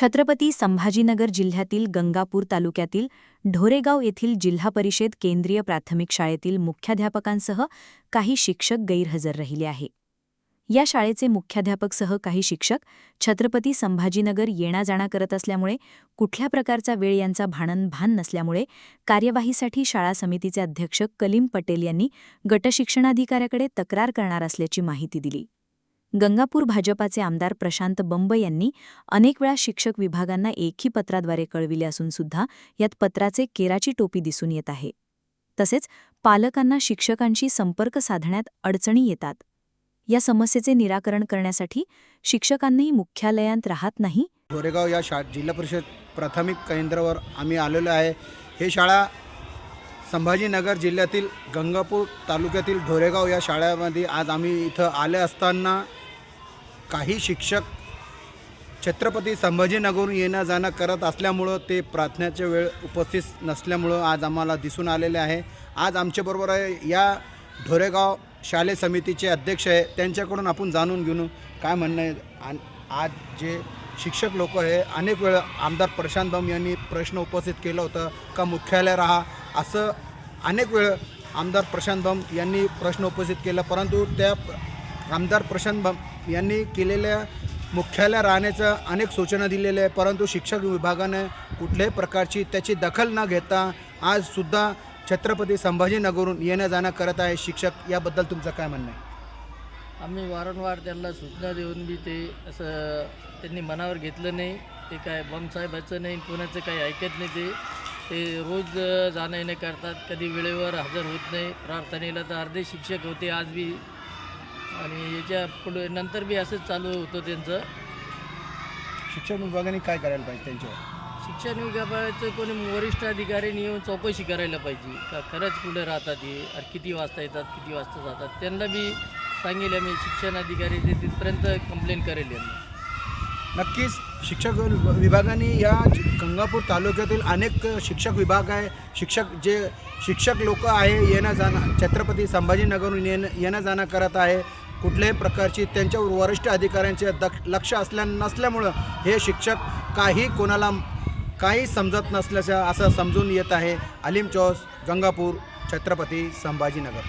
छत्रपती संभाजीनगर जिल्ह्यातील गंगापूर तालुक्यातील ढोरेगाव येथील जिल्हा परिषद केंद्रीय प्राथमिक शाळेतील मुख्याध्यापकांसह काही शिक्षक गैरहजर राहिले आहे. या शाळेचे मुख्याध्यापकसह काही शिक्षक छत्रपती संभाजीनगर येणाजाणा करत असल्यामुळे कुठल्या प्रकारचा वेळ यांचा भाणन भान नसल्यामुळे कार्यवाहीसाठी शाळा समितीचे अध्यक्ष कलीम पटेल यांनी गटशिक्षणाधिकाऱ्याकडे तक्रार करणार असल्याची माहिती दिली. गंगापूर भाजपाचे आमदार प्रशांत बंब यांनी अनेक वेळा शिक्षक विभागांना एकही पत्राद्वारे कळविले असून सुद्धा यात पत्राचे केराची टोपी दिसून येत आहे. तसेच पालकांना शिक्षकांशी संपर्क साधण्यात अडचणी येतात. या समस्येचे निराकरण करण्यासाठी शिक्षकांनाही मुख्यालयांत राहत नाही. गोरेगाव या शा जिल्हा परिषद प्राथमिक केंद्रावर आम्ही आलेलो आहे. हे शाळा संभाजीनगर जिल्ह्यातील गंगापूर तालुक्यातील ढोरेगाव या शाळेमध्ये आज आम्ही इथं आले असताना काही शिक्षक छत्रपती संभाजीनगरहून येणं जाणं करत असल्यामुळं ते प्रार्थनेच्या वेळ उपस्थित नसल्यामुळं आज आम्हाला दिसून आलेले आहे. आज आमच्याबरोबर आहे या ढोरेगाव शालेय समितीचे अध्यक्ष आहे. त्यांच्याकडून आपण जाणून घेऊन काय म्हणणं आहे? आणि आज जे शिक्षक लोक आहे अनेक वेळ आमदार प्रशांत बम यांनी प्रश्न उपस्थित केला होता का मुख्यालय राहा? असं अनेक वेळ आमदार प्रशांत बम यांनी प्रश्न उपस्थित केला. परंतु त्या आमदार प्रशांत बम यांनी केलेल्या मुख्यालय राहण्याच्या अनेक सूचना दिलेल्या आहे परंतु शिक्षक विभागाने कुठल्याही प्रकारची त्याची दखल न घेता आजसुद्धा छत्रपती संभाजीनगरहून येणं जाणं करत आहे. शिक्षक याबद्दल तुमचं काय म्हणणं आहे? आम्ही वारंवार त्यांना सूचना देऊन बी ते असं त्यांनी मनावर घेतलं नाही. ते काय बमसाहेबाचं नाही कोणाचं काही ऐकत नाही ते. ते रोज जाणं येणं करतात. कधी वेळेवर हजर होत नाही. प्रार्थनेला तर अर्धे शिक्षक होते. आज बी आणि याच्यापुढे नंतर बी असंच चालू होतं त्यांचं. शिक्षण विभागाने काय करायला पाहिजे त्यांच्यावर? शिक्षण विभागाचं कोणी वरिष्ठ अधिकाऱ्यांनी येऊन चौकशी करायला पाहिजे. का खरंच कुठे राहतात हे? आणि किती वाजता येतात किती वाजता जातात? त्यांना बी सांगेल आम्ही. शिक्षण अधिकारी ते तिथपर्यंत कंप्लेंट करेल यांना. नक्कीच शिक्षक विभागाने या गंगापूर तालुक्यातील अनेक शिक्षक विभाग आहे. शिक्षक जे शिक्षक लोक आहे येणं जाणं छत्रपती संभाजीनगरहून येणं येणं जाणं करत आहे. कुठल्याही प्रकारची त्यांच्यावर वरिष्ठ अधिकाऱ्यांचे दक्ष लक्ष असल्या नसल्यामुळं हे शिक्षक काही कोणाला काही समजत नसल्याचं असं समजून येत आहे. अलीम चौस गंगापूर छत्रपती संभाजीनगर.